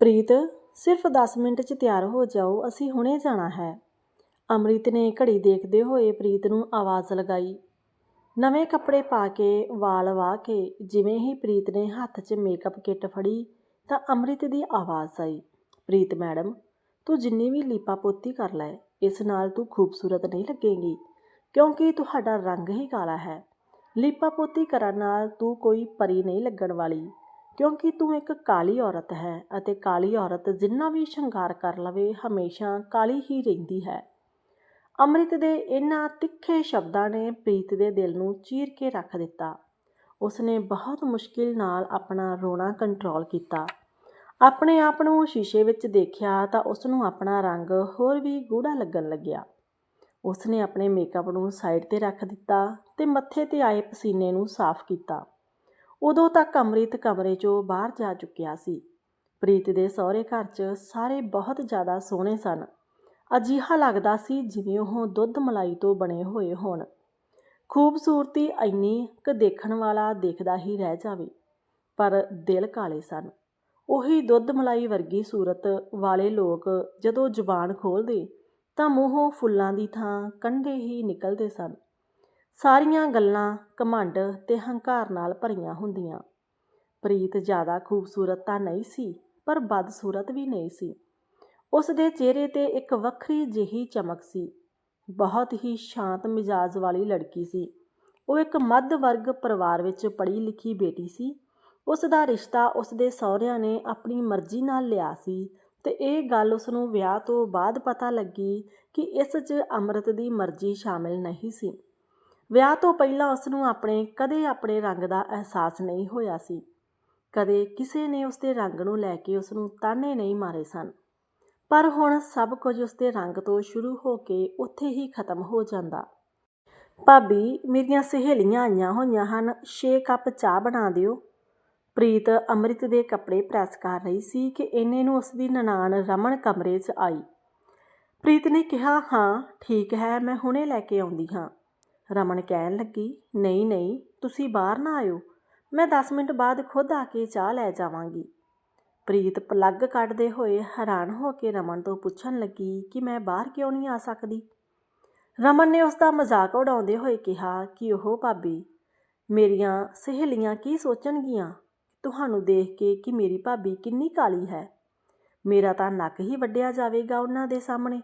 ਪ੍ਰੀਤ, ਸਿਰਫ 10 ਮਿੰਟ 'ਚ ਤਿਆਰ ਹੋ ਜਾਓ, ਅਸੀਂ ਹੁਣੇ ਜਾਣਾ ਹੈ। ਅੰਮ੍ਰਿਤ ਨੇ ਘੜੀ ਦੇਖਦੇ ਹੋਏ ਪ੍ਰੀਤ ਨੂੰ ਆਵਾਜ਼ ਲਗਾਈ। ਨਵੇਂ ਕੱਪੜੇ ਪਾ ਕੇ ਵਾਲ ਵਾਹ ਕੇ ਜਿਵੇਂ ਹੀ ਪ੍ਰੀਤ ਨੇ ਹੱਥ 'ਚ ਮੇਕਅਪ ਕਿੱਟ ਫੜੀ, ਤਾਂ ਅੰਮ੍ਰਿਤ ਦੀ ਆਵਾਜ਼ ਆਈ। ਪ੍ਰੀਤ ਮੈਡਮ, ਤੂੰ ਜਿੰਨੀ ਵੀ ਲੀਪਾ ਪੋਤੀ ਕਰ ਲੈ, ਇਸ ਨਾਲ ਤੂੰ ਖੂਬਸੂਰਤ ਨਹੀਂ ਲੱਗੇਗੀ, ਕਿਉਂਕਿ ਤੁਹਾਡਾ ਰੰਗ ਹੀ ਕਾਲਾ ਹੈ। ਲੀਪਾ ਪੋਤੀ ਕਰਨ ਨਾਲ ਤੂੰ ਕੋਈ ਪਰੀ ਨਹੀਂ ਲੱਗਣ ਵਾਲੀ। ਕਿਉਂਕਿ ਤੂੰ ਇੱਕ ਕਾਲੀ ਔਰਤ ਹੈ ਅਤੇ ਕਾਲੀ ਔਰਤ ਜਿੰਨਾ ਵੀ ਸ਼ਿੰਗਾਰ ਕਰ ਲਵੇ ਹਮੇਸ਼ਾ ਕਾਲੀ ਹੀ ਰਹਿੰਦੀ ਹੈ। ਅੰਮ੍ਰਿਤ ਦੇ ਇਹਨਾਂ ਤਿੱਖੇ ਸ਼ਬਦਾਂ ਨੇ ਪ੍ਰੀਤ ਦੇ ਦਿਲ ਨੂੰ ਚੀਰ ਕੇ ਰੱਖ ਦਿੱਤਾ। ਉਸਨੇ ਬਹੁਤ ਮੁਸ਼ਕਿਲ ਨਾਲ ਆਪਣਾ ਰੋਣਾ ਕੰਟਰੋਲ ਕੀਤਾ। ਆਪਣੇ ਆਪ ਨੂੰ ਸ਼ੀਸ਼ੇ ਵਿੱਚ ਦੇਖਿਆ ਤਾਂ ਉਸ ਨੂੰ ਆਪਣਾ ਰੰਗ ਹੋਰ ਵੀ ਗੂੜਾ ਲੱਗਣ ਲੱਗਿਆ। ਉਸਨੇ ਆਪਣੇ ਮੇਕਅਪ ਨੂੰ ਸਾਈਡ ਤੇ ਰੱਖ ਦਿੱਤਾ ਤੇ ਮੱਥੇ ਤੇ ਆਏ ਪਸੀਨੇ ਨੂੰ ਸਾਫ਼ ਕੀਤਾ। ਉਦੋਂ ਤੱਕ ਅੰਮ੍ਰਿਤ ਕਮਰੇ 'ਚੋਂ ਬਾਹਰ ਜਾ ਚੁੱਕਿਆ ਸੀ। ਪ੍ਰੀਤ ਦੇ ਸਹੁਰੇ ਘਰ 'ਚ ਸਾਰੇ ਬਹੁਤ ਜ਼ਿਆਦਾ ਸੋਹਣੇ ਸਨ। ਅਜੀਹਾ ਲੱਗਦਾ ਸੀ ਜਿਵੇਂ ਉਹ ਦੁੱਧ ਮਲਾਈ ਤੋਂ ਬਣੇ ਹੋਏ ਹੋਣ। ਖੂਬਸੂਰਤੀ ਇੰਨੀ ਕਿ ਦੇਖਣ ਵਾਲਾ ਦੇਖਦਾ ਹੀ ਰਹਿ ਜਾਵੇ, ਪਰ ਦਿਲ ਕਾਲੇ ਸਨ। ਉਹੀ ਦੁੱਧ ਮਲਾਈ ਵਰਗੀ ਸੂਰਤ ਵਾਲੇ ਲੋਕ ਜਦੋਂ ਜ਼ੁਬਾਨ ਖੋਲਦੇ ਤਾਂ ਮੂੰਹੋਂ ਫੁੱਲਾਂ ਦੀ ਥਾਂ ਕੰਢੇ ਹੀ ਨਿਕਲਦੇ ਸਨ। ਸਾਰੀਆਂ ਗੱਲਾਂ ਘਮੰਡ ਤੇ ਹੰਕਾਰ ਨਾਲ ਭਰੀਆਂ ਹੁੰਦੀਆਂ। ਪ੍ਰੀਤ ਜ਼ਿਆਦਾ ਖੂਬਸੂਰਤ ਤਾਂ ਨਹੀਂ ਸੀ, ਪਰ ਬਦਸੂਰਤ ਵੀ ਨਹੀਂ ਸੀ। ਉਸ ਦੇ ਚਿਹਰੇ ਤੇ ਇੱਕ ਵੱਖਰੀ ਜਿਹੀ ਚਮਕ ਸੀ। ਬਹੁਤ ਹੀ ਸ਼ਾਂਤ ਮਿਜਾਜ਼ ਵਾਲੀ ਲੜਕੀ ਸੀ। ਉਹ ਇੱਕ ਮੱਧ ਵਰਗ ਪਰਿਵਾਰ ਵਿੱਚ ਪੜ੍ਹੀ ਲਿਖੀ ਬੇਟੀ ਸੀ। ਉਸ ਦਾ ਰਿਸ਼ਤਾ ਉਸ ਦੇ ਸਹੁਰਿਆਂ ਨੇ ਆਪਣੀ ਮਰਜ਼ੀ ਨਾਲ ਲਿਆ ਸੀ ਤੇ ਇਹ ਗੱਲ ਉਸ ਨੂੰ ਵਿਆਹ ਤੋਂ ਬਾਅਦ ਪਤਾ ਲੱਗੀ ਕਿ ਇਸ 'ਚ ਅੰਮ੍ਰਿਤ ਦੀ ਮਰਜ਼ੀ ਸ਼ਾਮਿਲ ਨਹੀਂ ਸੀ। ਵਿਆਹ ਤੋਂ ਪਹਿਲਾਂ ਉਸ ਨੂੰ ਆਪਣੇ, ਕਦੇ ਆਪਣੇ ਰੰਗ ਦਾ ਅਹਿਸਾਸ ਨਹੀਂ ਹੋਇਆ ਸੀ। ਕਦੇ ਕਿਸੇ ਨੇ ਉਸ ਦੇ ਰੰਗ ਨੂੰ ਲੈ ਕੇ ਉਸ ਨੂੰ ਤਾਨੇ ਨਹੀਂ ਮਾਰੇ ਸਨ। ਪਰ ਹੁਣ ਸਭ ਕੁਝ ਉਸ ਦੇ ਰੰਗ ਤੋਂ ਸ਼ੁਰੂ ਹੋ ਕੇ ਉੱਥੇ ਹੀ ਖਤਮ ਹੋ ਜਾਂਦਾ। ਭਾਬੀ, ਮੇਰੀਆਂ ਸਹੇਲੀਆਂ ਆਈਆਂ ਹੋਈਆਂ ਹਨ 6 ਕੱਪ ਚਾਹ ਬਣਾ ਦਿਓ। ਪ੍ਰੀਤ ਅੰਮ੍ਰਿਤ ਦੇ ਕੱਪੜੇ ਪ੍ਰੈਸ ਕਰ ਰਹੀ ਸੀ ਕਿ ਇੰਨੇ ਨੂੰ ਉਸ ਦੀ ਨਨਾਣ ਰਮਨ ਕਮਰੇ 'ਚ ਆਈ। ਪ੍ਰੀਤ ਨੇ ਕਿਹਾ, ਹਾਂ, ਠੀਕ ਹੈ, ਮੈਂ ਹੁਣੇ ਲੈ ਕੇ ਆਉਂਦੀ ਹਾਂ। ਰਮਨ ਕਹਿਣ ਲੱਗੀ, ਨਹੀਂ ਨਹੀਂ, ਤੁਸੀਂ ਬਾਹਰ ਨਾ ਆਇਓ। ਮੈਂ 10 ਮਿੰਟ ਬਾਅਦ ਖੁਦ ਆ ਕੇ ਚਾਹ ਲੈ ਜਾਵਾਂਗੀ। ਪ੍ਰੀਤ ਪਲੱਗ ਕੱਢਦੇ ਹੋਏ ਹੈਰਾਨ ਹੋ ਕੇ ਰਮਨ ਤੋਂ ਪੁੱਛਣ ਲੱਗੀ ਕਿ ਮੈਂ ਬਾਹਰ ਕਿਉਂ ਨਹੀਂ ਆ ਸਕਦੀ। ਰਮਨ ਨੇ ਉਸ ਦਾ ਮਜ਼ਾਕ ਉਡਾਉਂਦੇ ਹੋਏ ਕਿਹਾ ਕਿ ਉਹ ਭਾਬੀ, ਮੇਰੀਆਂ ਸਹੇਲੀਆਂ ਕੀ ਸੋਚਣਗੀਆਂ? ਤੁਹਾਨੂੰ ਦੇਖ ਕੇ ਕਿ ਮੇਰੀ ਭਾਬੀ ਕਿੰਨੀ ਕਾਲੀ ਹੈ। ਮੇਰਾ ਤਾਂ ਨੱਕ ਹੀ ਵੱਡਿਆ ਜਾਵੇਗਾ ਉਹਨਾਂ ਦੇ ਸਾਹਮਣੇ।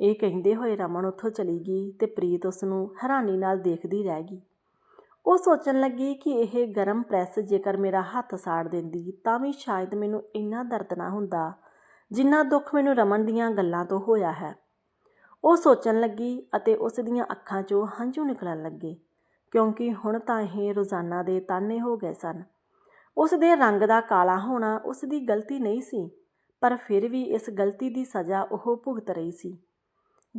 ਇਹ ਕਹਿੰਦੇ ਹੋਏ ਰਮਨ ਉੱਥੋਂ ਚਲੀ ਗਈ ਤੇ ਪ੍ਰੀਤ ਉਸ ਨੂੰ ਹੈਰਾਨੀ ਨਾਲ ਦੇਖਦੀ ਰਹਿ ਗਈ। ਉਹ ਸੋਚਣ ਲੱਗੀ ਕਿ ਇਹ ਗਰਮ ਪ੍ਰੈਸ ਜੇਕਰ ਮੇਰਾ ਹੱਥ ਸਾੜ ਦਿੰਦੀ ਤਾਂ ਵੀ ਸ਼ਾਇਦ ਮੈਨੂੰ ਇੰਨਾ ਦਰਦ ਨਾ ਹੁੰਦਾ, ਜਿੰਨਾ ਦੁੱਖ ਮੈਨੂੰ ਰਮਨ ਦੀਆਂ ਗੱਲਾਂ ਤੋਂ ਹੋਇਆ ਹੈ। ਉਹ ਸੋਚਣ ਲੱਗੀ ਅਤੇ ਉਸ ਦੀਆਂ ਅੱਖਾਂ 'ਚੋਂ ਹੰਝੂ ਨਿਕਲਣ ਲੱਗੇ, ਕਿਉਂਕਿ ਹੁਣ ਤਾਂ ਇਹ ਰੋਜ਼ਾਨਾ ਦੇ ਤਾਨੇ ਹੋ ਗਏ ਸਨ। ਉਸ ਦੇ ਰੰਗ ਦਾ ਕਾਲਾ ਹੋਣਾ ਉਸ ਦੀ ਗਲਤੀ ਨਹੀਂ ਸੀ, ਪਰ ਫਿਰ ਵੀ ਇਸ ਗਲਤੀ ਦੀ ਸਜ਼ਾ ਉਹ ਭੁਗਤ ਰਹੀ ਸੀ।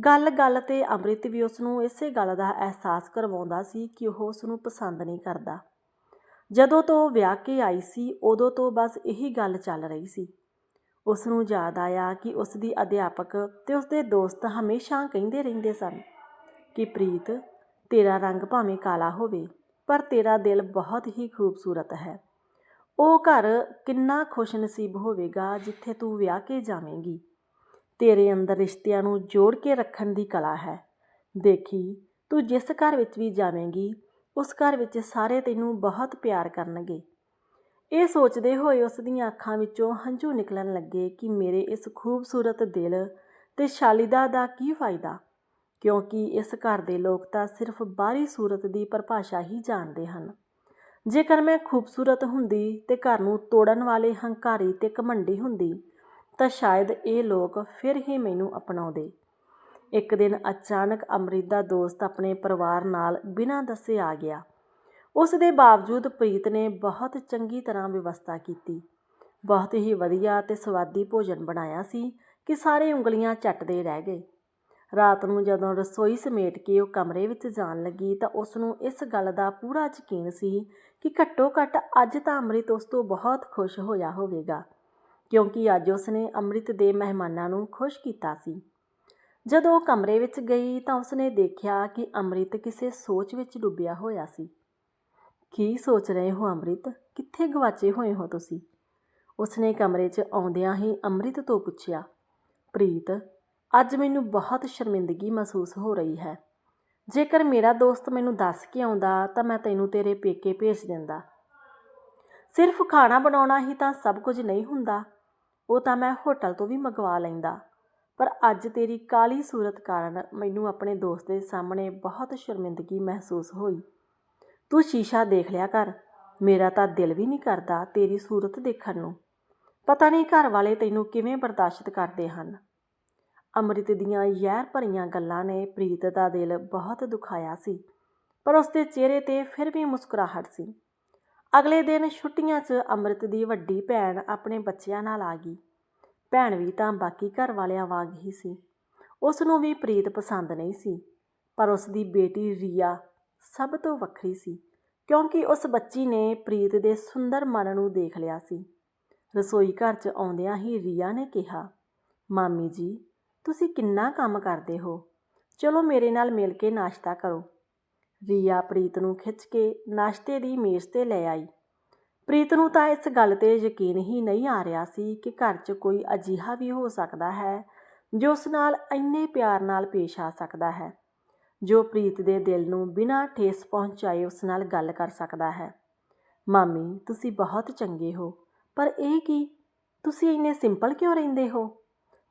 ਗੱਲ-ਗੱਲ ਤੇ ਅੰਮ੍ਰਿਤ ਵੀ ਉਸ ਨੂੰ ਇਸੇ ਗੱਲ ਦਾ ਅਹਿਸਾਸ ਕਰਵਾਉਂਦਾ ਸੀ ਕਿ ਉਹ ਉਸ ਨੂੰ ਪਸੰਦ ਨਹੀਂ ਕਰਦਾ। ਜਦੋਂ ਤੋਂ ਵਿਆਹ ਕੇ ਆਈ ਸੀ, ਉਦੋਂ ਤੋਂ ਬਸ ਇਹੀ ਗੱਲ ਚੱਲ ਰਹੀ ਸੀ। ਉਸ ਨੂੰ ਯਾਦ ਆਇਆ ਕਿ ਉਸ ਦੀ ਅਧਿਆਪਕ ਤੇ ਉਸ ਦੇ ਦੋਸਤ ਹਮੇਸ਼ਾ ਕਹਿੰਦੇ ਰਹਿੰਦੇ ਸਨ ਕਿ, ਪ੍ਰੀਤ, ਤੇਰਾ ਰੰਗ ਭਾਵੇਂ ਕਾਲਾ ਹੋਵੇ, ਪਰ ਤੇਰਾ ਦਿਲ ਬਹੁਤ ਹੀ ਖੂਬਸੂਰਤ ਹੈ। ਉਹ ਘਰ ਕਿੰਨਾ ਖੁਸ਼ਨਸੀਬ ਹੋਵੇਗਾ ਜਿੱਥੇ ਤੂੰ ਵਿਆਹ ਕੇ ਜਾਵੇਂਗੀ। ਤੇਰੇ ਅੰਦਰ ਰਿਸ਼ਤਿਆਂ ਨੂੰ ਜੋੜ ਕੇ ਰੱਖਣ ਦੀ ਕਲਾ ਹੈ। ਦੇਖੀ, ਤੂੰ ਜਿਸ ਘਰ ਵਿੱਚ ਵੀ ਜਾਵੇਂਗੀ, ਉਸ ਘਰ ਵਿੱਚ ਸਾਰੇ ਤੈਨੂੰ ਬਹੁਤ ਪਿਆਰ ਕਰਨਗੇ। ਇਹ ਸੋਚਦੇ ਹੋਏ ਉਸ ਦੀਆਂ ਅੱਖਾਂ ਵਿੱਚੋਂ ਹੰਝੂ ਨਿਕਲਣ ਲੱਗੇ ਕਿ ਮੇਰੇ ਇਸ ਖੂਬਸੂਰਤ ਦਿਲ ਤੇ ਸ਼ਾਲੀਦਾ ਦਾ ਕੀ ਫਾਇਦਾ? ਕਿਉਂਕਿ ਇਸ ਘਰ ਦੇ ਲੋਕ ਤਾਂ ਸਿਰਫ ਬਾਹਰੀ ਸੂਰਤ ਦੀ ਪਰਿਭਾਸ਼ਾ ਹੀ ਜਾਣਦੇ ਹਨ। ਜੇਕਰ ਮੈਂ ਖੂਬਸੂਰਤ ਹੁੰਦੀ ਤੇ ਘਰ ਨੂੰ ਤੋੜਨ ਵਾਲੇ ਹੰਕਾਰੀ ਤੇ ਘਮੰਡੀ ਹੁੰਦੀ ਤਾਂ ਸ਼ਾਇਦ ਇਹ ਲੋਕ ਫਿਰ ਹੀ ਮੈਨੂੰ ਅਪਣਾਉਂਦੇ। ਇੱਕ ਦਿਨ ਅਚਾਨਕ ਅੰਮ੍ਰਿਤ ਦਾ ਦੋਸਤ ਆਪਣੇ ਪਰਿਵਾਰ ਨਾਲ ਬਿਨਾਂ ਦੱਸੇ ਆ ਗਿਆ। ਉਸ ਦੇ ਬਾਵਜੂਦ ਪ੍ਰੀਤ ਨੇ ਬਹੁਤ ਚੰਗੀ ਤਰ੍ਹਾਂ ਵਿਵਸਥਾ ਕੀਤੀ। ਬਹੁਤ ਹੀ ਵਧੀਆ ਤੇ ਸਵਾਦੀ ਭੋਜਨ ਬਣਾਇਆ ਸੀ ਕਿ ਸਾਰੇ ਉਂਗਲੀਆਂ ਚੱਟਦੇ ਰਹਿ ਗਏ। ਰਾਤ ਨੂੰ ਜਦੋਂ ਰਸੋਈ ਸਮੇਟ ਕੇ ਉਹ ਕਮਰੇ ਵਿੱਚ ਜਾਣ ਲੱਗੀ ਤਾਂ ਉਸ ਨੂੰ ਇਸ ਗੱਲ ਦਾ ਪੂਰਾ ਯਕੀਨ ਸੀ ਕਿ ਘੱਟੋ ਘੱਟ ਅੱਜ ਤਾਂ ਅੰਮ੍ਰਿਤ ਉਸ ਤੋਂ ਬਹੁਤ ਖੁਸ਼ ਹੋਇਆ ਹੋਵੇਗਾ। ਕਿਉਂਕਿ ਅੱਜ ਉਸਨੇ ਅੰਮ੍ਰਿਤ ਦੇ ਮਹਿਮਾਨਾਂ ਨੂੰ ਖੁਸ਼ ਕੀਤਾ ਸੀ। ਜਦੋਂ ਉਹ ਕਮਰੇ ਵਿੱਚ ਗਈ ਤਾਂ ਉਸਨੇ ਦੇਖਿਆ ਕਿ ਅੰਮ੍ਰਿਤ ਕਿਸੇ ਸੋਚ ਵਿੱਚ ਡੁੱਬਿਆ ਹੋਇਆ ਸੀ। ਕੀ ਸੋਚ ਰਹੇ ਹੋ ਅੰਮ੍ਰਿਤ? ਕਿੱਥੇ ਗਵਾਚੇ ਹੋਏ ਹੋ ਤੁਸੀਂ? ਉਸਨੇ ਕਮਰੇ 'ਚ ਆਉਂਦਿਆਂ ਹੀ ਅੰਮ੍ਰਿਤ ਤੋਂ ਪੁੱਛਿਆ, ਪ੍ਰੀਤ, ਅੱਜ ਮੈਨੂੰ ਬਹੁਤ ਸ਼ਰਮਿੰਦਗੀ ਮਹਿਸੂਸ ਹੋ ਰਹੀ ਹੈ। ਜੇਕਰ ਮੇਰਾ ਦੋਸਤ ਮੈਨੂੰ ਦੱਸ ਕੇ ਆਉਂਦਾ ਤਾਂ ਮੈਂ ਤੈਨੂੰ ਤੇਰੇ ਪੇਕੇ ਭੇਜ ਦਿੰਦਾ। ਸਿਰਫ ਖਾਣਾ ਬਣਾਉਣਾ ਹੀ ਤਾਂ ਸਭ ਕੁਝ ਨਹੀਂ ਹੁੰਦਾ। ਉਹ ਤਾਂ ਮੈਂ ਹੋਟਲ ਤੋਂ ਵੀ ਮੰਗਵਾ ਲੈਂਦਾ। ਪਰ ਅੱਜ ਤੇਰੀ ਕਾਲੀ ਸੂਰਤ ਕਾਰਨ ਮੈਨੂੰ ਆਪਣੇ ਦੋਸਤ ਦੇ ਸਾਹਮਣੇ ਬਹੁਤ ਸ਼ਰਮਿੰਦਗੀ ਮਹਿਸੂਸ ਹੋਈ। ਤੂੰ ਸ਼ੀਸ਼ਾ ਦੇਖ ਲਿਆ ਕਰ। ਮੇਰਾ ਤਾਂ ਦਿਲ ਵੀ ਨਹੀਂ ਕਰਦਾ ਤੇਰੀ ਸੂਰਤ ਦੇਖਣ ਨੂੰ। ਪਤਾ ਨਹੀਂ ਘਰ ਵਾਲੇ ਤੈਨੂੰ ਕਿਵੇਂ ਬਰਦਾਸ਼ਤ ਕਰਦੇ ਹਨ। ਅੰਮ੍ਰਿਤ ਦੀਆਂ ਯਾਰ ਭਰੀਆਂ ਗੱਲਾਂ ਨੇ ਪ੍ਰੀਤ ਦਾ ਦਿਲ ਬਹੁਤ ਦੁਖਾਇਆ ਸੀ। ਪਰ ਉਸਦੇ ਚਿਹਰੇ ਤੇ ਫਿਰ ਵੀ ਮੁਸਕਰਾਹਟ ਸੀ। ਅਗਲੇ ਦਿਨ ਛੁੱਟੀਆਂ 'ਚ ਅੰਮ੍ਰਿਤ ਦੀ ਵੱਡੀ ਭੈਣ ਆਪਣੇ ਬੱਚਿਆਂ ਨਾਲ ਆ ਗਈ। ਭੈਣ ਵੀ ਤਾਂ ਬਾਕੀ ਘਰ ਵਾਲਿਆਂ ਵਾਂਗ ਹੀ ਸੀ। ਉਸ ਨੂੰ ਵੀ ਪ੍ਰੀਤ ਪਸੰਦ ਨਹੀਂ ਸੀ, ਪਰ ਉਸ ਦੀ ਬੇਟੀ ਰੀਆ ਸਭ ਤੋਂ ਵੱਖਰੀ ਸੀ, ਕਿਉਂਕਿ ਉਸ ਬੱਚੀ ਨੇ ਪ੍ਰੀਤ ਦੇ ਸੁੰਦਰ ਮਨ ਨੂੰ ਦੇਖ ਲਿਆ ਸੀ। ਰਸੋਈ ਘਰ 'ਚ ਆਉਂਦਿਆਂ ਹੀ ਰੀਆ ਨੇ ਕਿਹਾ, ਮਾਮੀ ਜੀ, ਤੁਸੀਂ ਕਿੰਨਾ ਕੰਮ ਕਰਦੇ ਹੋ? ਚਲੋ ਮੇਰੇ ਨਾਲ ਮਿਲ ਕੇ ਨਾਸ਼ਤਾ ਕਰੋ। ਰੀਆ ਪ੍ਰੀਤ ਨੂੰ ਖਿੱਚ ਕੇ ਨਾਸ਼ਤੇ ਦੀ ਮੇਜ਼ ਤੇ ਲੈ ਆਈ। ਪ੍ਰੀਤ ਨੂੰ ਤਾਂ ਇਸ ਗੱਲ ਤੇ ਯਕੀਨ ਹੀ ਨਹੀਂ ਆ ਰਿਹਾ ਸੀ ਕਿ ਘਰ 'ਚ ਕੋਈ ਅਜੀਹਾ ਵੀ ਹੋ ਸਕਦਾ ਹੈ, ਜੋ ਉਸ ਨਾਲ ਇੰਨੇ ਪਿਆਰ ਨਾਲ ਪੇਸ਼ ਆ ਸਕਦਾ ਹੈ, ਜੋ ਪ੍ਰੀਤ ਦੇ ਦਿਲ ਨੂੰ ਬਿਨਾਂ ਠੇਸ ਪਹੁੰਚਾਏ ਉਸ ਨਾਲ ਗੱਲ ਕਰ ਸਕਦਾ ਹੈ। ਮਾਮੀ, ਤੁਸੀਂ ਬਹੁਤ ਚੰਗੇ ਹੋ, ਪਰ ਇਹ ਕੀ? ਤੁਸੀਂ ਇੰਨੇ ਸਿੰਪਲ ਕਿਉਂ ਰਹਿੰਦੇ ਹੋ?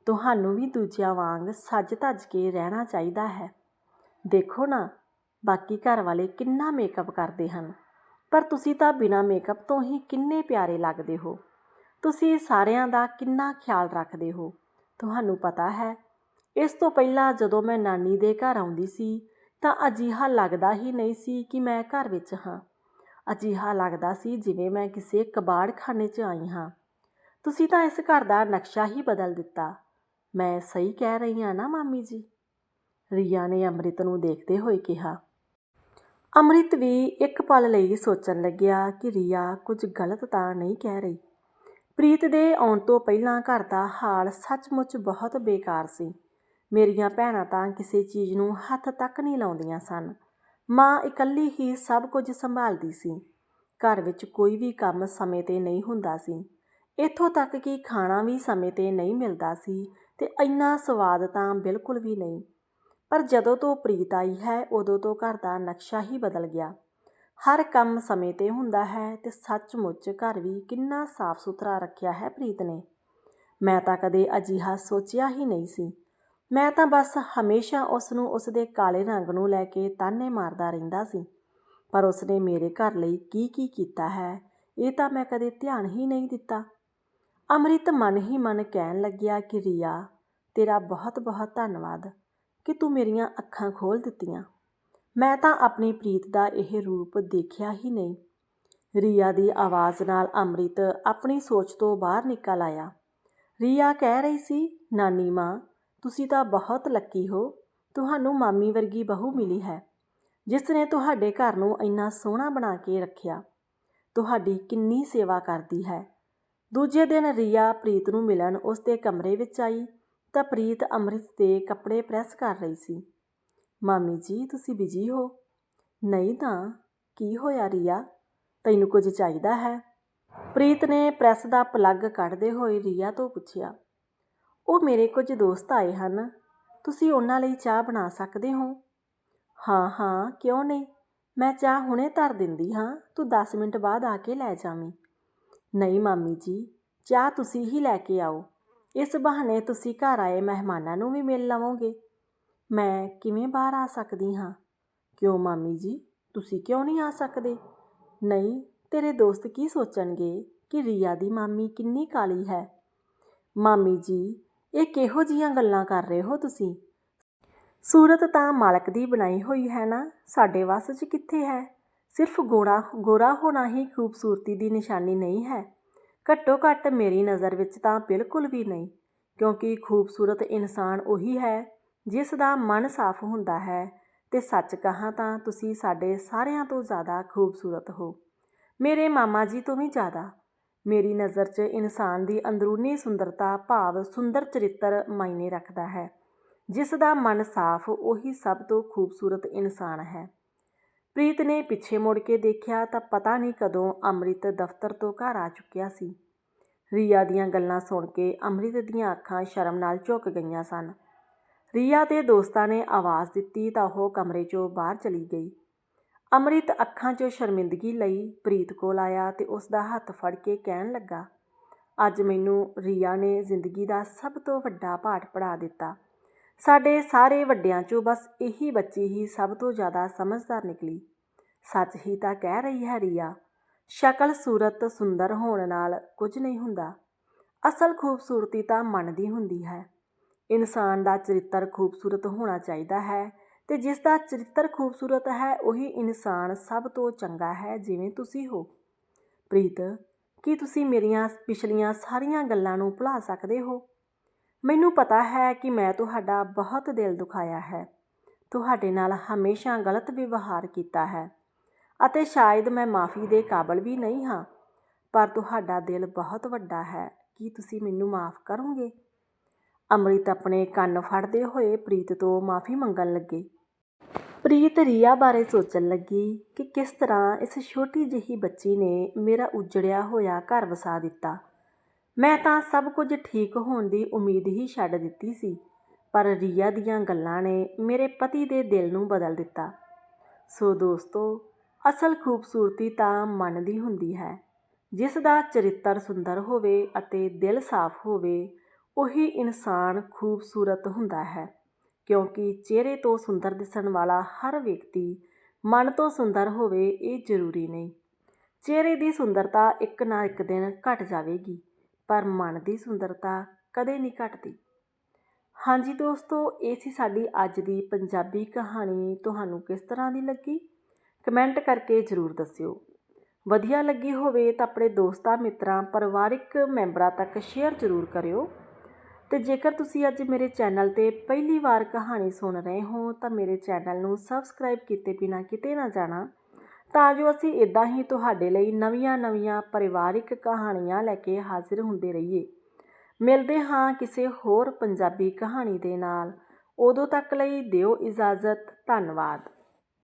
ਤੁਹਾਨੂੰ ਵੀ ਦੂਜਿਆਂ ਵਾਂਗ ਸੱਜ ਧੱਜ ਕੇ ਰਹਿਣਾ ਚਾਹੀਦਾ ਹੈ। ਦੇਖੋ ਨਾ ਬਾਕੀ ਘਰ ਵਾਲੇ ਕਿੰਨਾ ਮੇਕਅਪ ਕਰਦੇ ਹਨ? ਪਰ ਤੁਸੀਂ ਤਾਂ ਬਿਨਾਂ ਮੇਕਅਪ ਤੋਂ ਹੀ ਕਿੰਨੇ ਪਿਆਰੇ ਲੱਗਦੇ ਹੋ। ਤੁਸੀਂ ਸਾਰਿਆਂ ਦਾ ਕਿੰਨਾ ਖਿਆਲ ਰੱਖਦੇ ਹੋ। ਤੁਹਾਨੂੰ ਪਤਾ ਹੈ, ਇਸ ਤੋਂ ਪਹਿਲਾਂ ਜਦੋਂ ਮੈਂ ਨਾਨੀ ਦੇ ਘਰ ਆਉਂਦੀ ਸੀ, ਤਾਂ ਅਜੀਹਾ ਲੱਗਦਾ ਹੀ ਨਹੀਂ ਸੀ ਕਿ ਮੈਂ ਘਰ ਵਿੱਚ ਹਾਂ। ਅਜੀਹਾ ਲੱਗਦਾ ਸੀ ਜਿਵੇਂ ਮੈਂ ਕਿਸੇ ਕਬਾੜਖਾਨੇ 'ਚ ਆਈ ਹਾਂ। ਤੁਸੀਂ ਤਾਂ ਇਸ ਘਰ ਦਾ ਨਕਸ਼ਾ ਹੀ ਬਦਲ ਦਿੱਤਾ। ਮੈਂ ਸਹੀ ਕਹਿ ਰਹੀ ਹਾਂ ਨਾ, ਮਾਮੀ ਜੀ? ਰੀਆ ਨੇ ਅੰਮ੍ਰਿਤ ਨੂੰ ਦੇਖਦੇ ਹੋਏ ਕਿਹਾ ਅੰਮ੍ਰਿਤ ਵੀ ਇੱਕ ਪਲ ਲਈ ਸੋਚਣ ਲੱਗਿਆ ਕਿ ਰੀਆ ਕੁਝ ਗਲਤ ਤਾਂ ਨਹੀਂ ਕਹਿ ਰਹੀ। ਪ੍ਰੀਤ ਦੇ ਆਉਣ ਤੋਂ ਪਹਿਲਾਂ ਘਰ ਦਾ ਹਾਲ ਸੱਚਮੁੱਚ ਬਹੁਤ ਬੇਕਾਰ ਸੀ। ਮੇਰੀਆਂ ਭੈਣਾਂ ਤਾਂ ਕਿਸੇ ਚੀਜ਼ ਨੂੰ ਹੱਥ ਤੱਕ ਨਹੀਂ ਲਾਉਂਦੀਆਂ ਸਨ। ਮਾਂ ਇਕੱਲੀ ਹੀ ਸਭ ਕੁਝ ਸੰਭਾਲਦੀ ਸੀ। ਘਰ ਵਿੱਚ ਕੋਈ ਵੀ ਕੰਮ ਸਮੇਂ ਤੇ ਨਹੀਂ ਹੁੰਦਾ ਸੀ। ਇੱਥੋਂ ਤੱਕ ਕਿ ਖਾਣਾ ਵੀ ਸਮੇਂ ਤੇ ਨਹੀਂ ਮਿਲਦਾ ਸੀ ਤੇ ਇੰਨਾ ਸਵਾਦ ਤਾਂ ਬਿਲਕੁਲ ਵੀ ਨਹੀਂ। ਪਰ ਜਦੋਂ ਤੋਂ ਪ੍ਰੀਤ ਆਈ ਹੈ, ਉਦੋਂ ਤੋਂ ਘਰ ਦਾ ਨਕਸ਼ਾ ਹੀ ਬਦਲ ਗਿਆ। ਹਰ ਕੰਮ ਸਮੇਂ ਤੇ ਹੁੰਦਾ ਹੈ ਤੇ ਸੱਚਮੁੱਚ ਘਰ ਵੀ ਕਿੰਨਾ ਸਾਫ਼ ਸੁਥਰਾ ਰੱਖਿਆ ਹੈ ਪ੍ਰੀਤ ਨੇ। ਮੈਂ ਤਾਂ ਕਦੇ ਅਜਿਹਾ ਸੋਚਿਆ ਹੀ ਨਹੀਂ ਸੀ। ਮੈਂ ਤਾਂ ਬਸ ਹਮੇਸ਼ਾ ਉਸ ਨੂੰ ਉਸ ਦੇ ਕਾਲੇ ਰੰਗ ਨੂੰ ਲੈ ਕੇ ਤਾਨੇ ਮਾਰਦਾ ਰਹਿੰਦਾ ਸੀ। ਪਰ ਉਸ ਨੇ ਮੇਰੇ ਘਰ ਲਈ ਕੀ ਕੀ ਕੀਤਾ ਹੈ, ਇਹ ਤਾਂ ਮੈਂ ਕਦੇ ਧਿਆਨ ਹੀ ਨਹੀਂ ਦਿੱਤਾ। ਅੰਮ੍ਰਿਤ ਮਨ ਹੀ ਮਨ ਕਹਿਣ ਲੱਗਿਆ ਕਿ, ਰੀਆ, ਤੇਰਾ ਬਹੁਤ ਬਹੁਤ ਧੰਨਵਾਦ। ਕਿ ਤੂੰ ਮੇਰੀਆਂ ਅੱਖਾਂ ਖੋਲ ਦਿੱਤੀਆਂ। ਮੈਂ ਤਾਂ ਆਪਣੀ ਪ੍ਰੀਤ ਦਾ ਇਹ ਰੂਪ ਦੇਖਿਆ ਹੀ ਨਹੀਂ। ਰੀਆ ਦੀ ਆਵਾਜ਼ ਨਾਲ ਅੰਮ੍ਰਿਤ ਆਪਣੀ ਸੋਚ ਤੋਂ ਬਾਹਰ ਨਿਕਲ ਆਇਆ। ਰੀਆ ਕਹਿ ਰਹੀ ਸੀ, ਨਾਨੀ ਮਾਂ, ਤੁਸੀਂ ਤਾਂ ਬਹੁਤ ਲੱਕੀ ਹੋ। ਤੁਹਾਨੂੰ ਮਾਮੀ ਵਰਗੀ ਬਹੂ ਮਿਲੀ ਹੈ, ਜਿਸ ਨੇ ਤੁਹਾਡੇ ਘਰ ਨੂੰ ਇੰਨਾ ਸੋਹਣਾ ਬਣਾ ਕੇ ਰੱਖਿਆ। ਤੁਹਾਡੀ ਕਿੰਨੀ ਸੇਵਾ ਕਰਦੀ ਹੈ। ਦੂਜੇ ਦਿਨ ਰੀਆ ਪ੍ਰੀਤ ਨੂੰ ਮਿਲਣ ਉਸ ਦੇ ਕਮਰੇ ਵਿੱਚ ਆਈ। ਤਾਂ ਪ੍ਰੀਤ ਅੰਮ੍ਰਿਤ ਦੇ ਕੱਪੜੇ ਪ੍ਰੈਸ ਕਰ ਰਹੀ ਸੀ। ਮਾਮੀ ਜੀ, ਤੁਸੀਂ ਬਿਜ਼ੀ ਹੋ? ਨਹੀਂ ਤਾਂ, ਕੀ ਹੋਇਆ ਰੀਆ? ਤੈਨੂੰ ਕੁਝ ਚਾਹੀਦਾ ਹੈ? ਪ੍ਰੀਤ ਨੇ ਪ੍ਰੈਸ ਦਾ ਪਲੱਗ ਕੱਢਦੇ ਹੋਏ ਰੀਆ ਤੋਂ ਪੁੱਛਿਆ। ਉਹ ਮੇਰੇ ਕੁਝ ਦੋਸਤ ਆਏ ਹਨ। ਤੁਸੀਂ ਉਹਨਾਂ ਲਈ ਚਾਹ ਬਣਾ ਸਕਦੇ ਹੋ? ਹਾਂ ਹਾਂ, ਕਿਉਂ ਨਹੀਂ? ਮੈਂ ਚਾਹ ਹੁਣੇ ਧਰ ਦਿੰਦੀ ਹਾਂ। ਤੂੰ 10 ਮਿੰਟ ਬਾਅਦ ਆ ਕੇ ਲੈ ਜਾਵੀਂ। ਨਹੀਂ, ਮਾਮੀ ਜੀ, ਚਾਹ ਤੁਸੀਂ ਹੀ ਲੈ ਕੇ ਆਓ। ਇਸ ਬਹਾਨੇ ਤੁਸੀਂ ਘਰ ਆਏ ਮਹਿਮਾਨਾਂ ਨੂੰ ਵੀ ਮਿਲ ਲਵੋਗੇ। ਮੈਂ ਕਿਵੇਂ ਬਾਹਰ ਆ ਸਕਦੀ ਹਾਂ? ਕਿਉਂ ਮਾਮੀ ਜੀ, ਤੁਸੀਂ ਕਿਉਂ ਨਹੀਂ ਆ ਸਕਦੇ? ਨਹੀਂ, ਤੇਰੇ ਦੋਸਤ ਕੀ ਸੋਚਣਗੇ ਕਿ ਰੀਆ ਦੀ ਮਾਮੀ ਕਿੰਨੀ ਕਾਲੀ ਹੈ? ਮਾਮੀ ਜੀ, ਇਹ ਕਿਹੋ ਜੀਆਂ ਗੱਲਾਂ ਕਰ ਰਹੇ ਹੋ ਤੁਸੀਂ? ਸੂਰਤ ਤਾਂ ਮਾਲਕ ਦੀ ਬਣਾਈ ਹੋਈ ਹੈ ਨਾ, ਸਾਡੇ ਵੱਸ 'ਚ ਕਿੱਥੇ ਹੈ? ਸਿਰਫ ਗੋਰਾ ਗੋਰਾ ਹੋਣਾ ਹੀ ਖੂਬਸੂਰਤੀ ਦੀ ਨਿਸ਼ਾਨੀ ਨਹੀਂ ਹੈ। ਘੱਟੋ ਘੱਟ ਮੇਰੀ ਨਜ਼ਰ ਵਿੱਚ ਤਾਂ ਬਿਲਕੁਲ ਵੀ ਨਹੀਂ, ਕਿਉਂਕਿ ਖੂਬਸੂਰਤ ਇਨਸਾਨ ਉਹੀ ਹੈ, ਜਿਸ ਦਾ ਮਨ ਸਾਫ਼ ਹੁੰਦਾ ਹੈ। ਤੇ ਸੱਚ ਕਹਾਂ ਤਾਂ ਤੁਸੀਂ ਸਾਡੇ ਸਾਰਿਆਂ ਤੋਂ ਜ਼ਿਆਦਾ ਖੂਬਸੂਰਤ ਹੋ। ਮੇਰੇ ਮਾਮਾ ਜੀ ਤੋਂ ਵੀ ਜ਼ਿਆਦਾ। ਮੇਰੀ ਨਜ਼ਰ 'ਚ ਇਨਸਾਨ ਦੀ ਅੰਦਰੂਨੀ ਸੁੰਦਰਤਾ ਭਾਵ ਸੁੰਦਰ ਚਰਿੱਤਰ ਮਾਇਨੇ ਰੱਖਦਾ ਹੈ। ਜਿਸ ਦਾ ਮਨ ਸਾਫ਼ ਉਹੀ ਸਭ ਤੋਂ ਖੂਬਸੂਰਤ ਇਨਸਾਨ ਹੈ। ਪ੍ਰੀਤ ਨੇ ਪਿੱਛੇ ਮੁੜ ਕੇ ਦੇਖਿਆ ਤਾਂ ਪਤਾ ਨਹੀਂ ਕਦੋਂ ਅੰਮ੍ਰਿਤ ਦਫ਼ਤਰ ਤੋਂ ਘਰ ਆ ਚੁੱਕਿਆ ਸੀ। ਰੀਆ ਦੀਆਂ ਗੱਲਾਂ ਸੁਣ ਕੇ ਅੰਮ੍ਰਿਤ ਦੀਆਂ ਅੱਖਾਂ ਸ਼ਰਮ ਨਾਲ ਝੁਕ ਗਈਆਂ ਸਨ। ਰੀਆ ਦੇ ਦੋਸਤਾਂ ਨੇ ਆਵਾਜ਼ ਦਿੱਤੀ ਤਾਂ ਉਹ ਕਮਰੇ 'ਚੋਂ ਬਾਹਰ ਚਲੀ ਗਈ। ਅੰਮ੍ਰਿਤ ਅੱਖਾਂ 'ਚੋਂ ਸ਼ਰਮਿੰਦਗੀ ਲਈ ਪ੍ਰੀਤ ਕੋਲ ਆਇਆ ਤੇ ਉਸ ਦਾ ਹੱਥ ਫੜ ਕੇ ਕਹਿਣ ਲੱਗਾ, ਅੱਜ ਮੈਨੂੰ ਰੀਆ ਨੇ ਜ਼ਿੰਦਗੀ ਦਾ ਸਭ ਤੋਂ ਵੱਡਾ ਪਾਠ ਪੜ੍ਹਾ ਦਿੱਤਾ। ਸਾਡੇ ਸਾਰੇ ਵੱਡਿਆਂ 'ਚੋਂ ਬਸ ਇਹੀ ਬੱਚੀ ਹੀ ਸਭ ਤੋਂ ਜ਼ਿਆਦਾ ਸਮਝਦਾਰ ਨਿਕਲੀ। ਸੱਚ ਹੀ ਤਾਂ ਕਹਿ ਰਹੀ ਹੈ ਰੀਆ, ਸ਼ਕਲ ਸੂਰਤ ਸੁੰਦਰ ਹੋਣ ਨਾਲ ਕੁਝ ਨਹੀਂ ਹੁੰਦਾ। ਅਸਲ ਖੂਬਸੂਰਤੀ ਤਾਂ ਮਨ ਦੀ ਹੁੰਦੀ ਹੈ। ਇਨਸਾਨ ਦਾ ਚਰਿੱਤਰ ਖੂਬਸੂਰਤ ਹੋਣਾ ਚਾਹੀਦਾ ਹੈ ਤੇ ਜਿਸ ਦਾ ਚਰਿੱਤਰ ਖੂਬਸੂਰਤ ਹੈ, ਉਹੀ ਇਨਸਾਨ ਸਭ ਤੋਂ ਚੰਗਾ ਹੈ ਜਿਵੇਂ ਤੁਸੀਂ ਹੋ। ਪ੍ਰੀਤ, ਕੀ ਤੁਸੀਂ ਮੇਰੀਆਂ ਪਿਛਲੀਆਂ ਸਾਰੀਆਂ ਗੱਲਾਂ ਨੂੰ ਭੁਲਾ ਸਕਦੇ ਹੋ? ਮੈਨੂੰ ਪਤਾ ਹੈ ਕਿ ਮੈਂ ਤੁਹਾਡਾ ਬਹੁਤ ਦਿਲ ਦੁਖਾਇਆ ਹੈ। ਤੁਹਾਡੇ ਨਾਲ ਹਮੇਸ਼ਾ ਗਲਤ ਵਿਵਹਾਰ ਕੀਤਾ ਹੈ ਅਤੇ ਸ਼ਾਇਦ ਮੈਂ ਮਾਫੀ ਦੇ ਕਾਬਲ ਵੀ ਨਹੀਂ ਹਾਂ, ਪਰ ਤੁਹਾਡਾ ਦਿਲ ਬਹੁਤ ਵੱਡਾ ਹੈ। ਕੀ ਤੁਸੀਂ ਮੈਨੂੰ ਮਾਫ ਕਰੋਗੇ? ਅੰਮ੍ਰਿਤ ਆਪਣੇ ਕੰਨ ਫੜਦੇ ਹੋਏ ਪ੍ਰੀਤ ਤੋਂ ਮਾਫੀ ਮੰਗਣ ਲੱਗੇ। ਪ੍ਰੀਤ ਰੀਆ ਬਾਰੇ ਸੋਚਣ ਲੱਗੀ ਕਿ ਕਿਸ ਤਰ੍ਹਾਂ ਇਸ ਛੋਟੀ ਜਿਹੀ ਬੱਚੀ ਨੇ ਮੇਰਾ ਉਜੜਿਆ ਹੋਇਆ ਘਰ ਵਸਾ ਦਿੱਤਾ। ਮੈਂ ਤਾਂ ਸਭ ਕੁਝ ਠੀਕ ਹੋਣ ਦੀ ਉਮੀਦ ਹੀ ਛੱਡ ਦਿੱਤੀ ਸੀ, ਪਰ ਰੀਆ ਦੀਆਂ ਗੱਲਾਂ ਨੇ ਮੇਰੇ ਪਤੀ ਦੇ ਦਿਲ ਨੂੰ ਬਦਲ ਦਿੱਤਾ। ਸੋ ਦੋਸਤੋ, ਅਸਲ ਖੂਬਸੂਰਤੀ ਤਾਂ ਮਨ ਦੀ ਹੁੰਦੀ ਹੈ। ਜਿਸ ਦਾ ਚਰਿੱਤਰ ਸੁੰਦਰ ਹੋਵੇ ਅਤੇ ਦਿਲ ਸਾਫ਼ ਹੋਵੇ, ਉਹੀ ਇਨਸਾਨ ਖੂਬਸੂਰਤ ਹੁੰਦਾ ਹੈ, ਕਿਉਂਕਿ ਚਿਹਰੇ ਤੋਂ ਸੁੰਦਰ ਦਿਸਣ ਵਾਲਾ ਹਰ ਵਿਅਕਤੀ ਮਨ ਤੋਂ ਸੁੰਦਰ ਹੋਵੇ ਇਹ ਜ਼ਰੂਰੀ ਨਹੀਂ। ਚਿਹਰੇ ਦੀ ਸੁੰਦਰਤਾ ਇੱਕ ਨਾ ਇੱਕ ਦਿਨ ਘਟ ਜਾਵੇਗੀ। ਪਰ ਮਨ ਦੀ ਸੁੰਦਰਤਾ ਕਦੇ ਨਹੀਂ ਘਟਦੀ। ਹਾਂਜੀ ਦੋਸਤੋ, ਇਹ ਸੀ ਸਾਡੀ ਅੱਜ ਦੀ ਪੰਜਾਬੀ ਕਹਾਣੀ। ਤੁਹਾਨੂੰ ਕਿਸ ਤਰ੍ਹਾਂ ਦੀ ਲੱਗੀ? ਕਮੈਂਟ ਕਰਕੇ ਜ਼ਰੂਰ ਦੱਸਿਓ। ਵਧੀਆ ਲੱਗੀ ਹੋਵੇ ਤਾਂ ਆਪਣੇ ਦੋਸਤਾਂ, ਮਿੱਤਰਾਂ, ਪਰਿਵਾਰਿਕ ਮੈਂਬਰਾਂ ਤੱਕ ਸ਼ੇਅਰ ਜ਼ਰੂਰ ਕਰਿਓ। ਤੇ ਜੇਕਰ ਤੁਸੀਂ ਅੱਜ ਮੇਰੇ ਚੈਨਲ ਤੇ ਪਹਿਲੀ ਵਾਰ ਕਹਾਣੀ ਸੁਣ ਰਹੇ ਹੋ, ਤਾਂ ਮੇਰੇ ਚੈਨਲ ਨੂੰ ਸਬਸਕ੍ਰਾਈਬ ਕੀਤੇ ਬਿਨਾ ਕਿਤੇ ਨਾ ਜਾਣਾ। ਤਾਂ ਜੋ ਅਸੀਂ ਇਦਾਂ ਹੀ ਤੁਹਾਡੇ ਲਈ ਨਵੀਆਂ-ਨਵੀਆਂ ਪਰਿਵਾਰਿਕ ਕਹਾਣੀਆਂ ਲੈ ਕੇ ਹਾਜ਼ਰ ਹੁੰਦੇ ਰਹੀਏ। ਮਿਲਦੇ ਹਾਂ ਕਿਸੇ ਹੋਰ ਪੰਜਾਬੀ ਕਹਾਣੀ ਦੇ ਨਾਲ। ਉਦੋਂ ਤੱਕ ਲਈ ਦਿਓ ਇਜਾਜ਼ਤ। ਧੰਨਵਾਦ।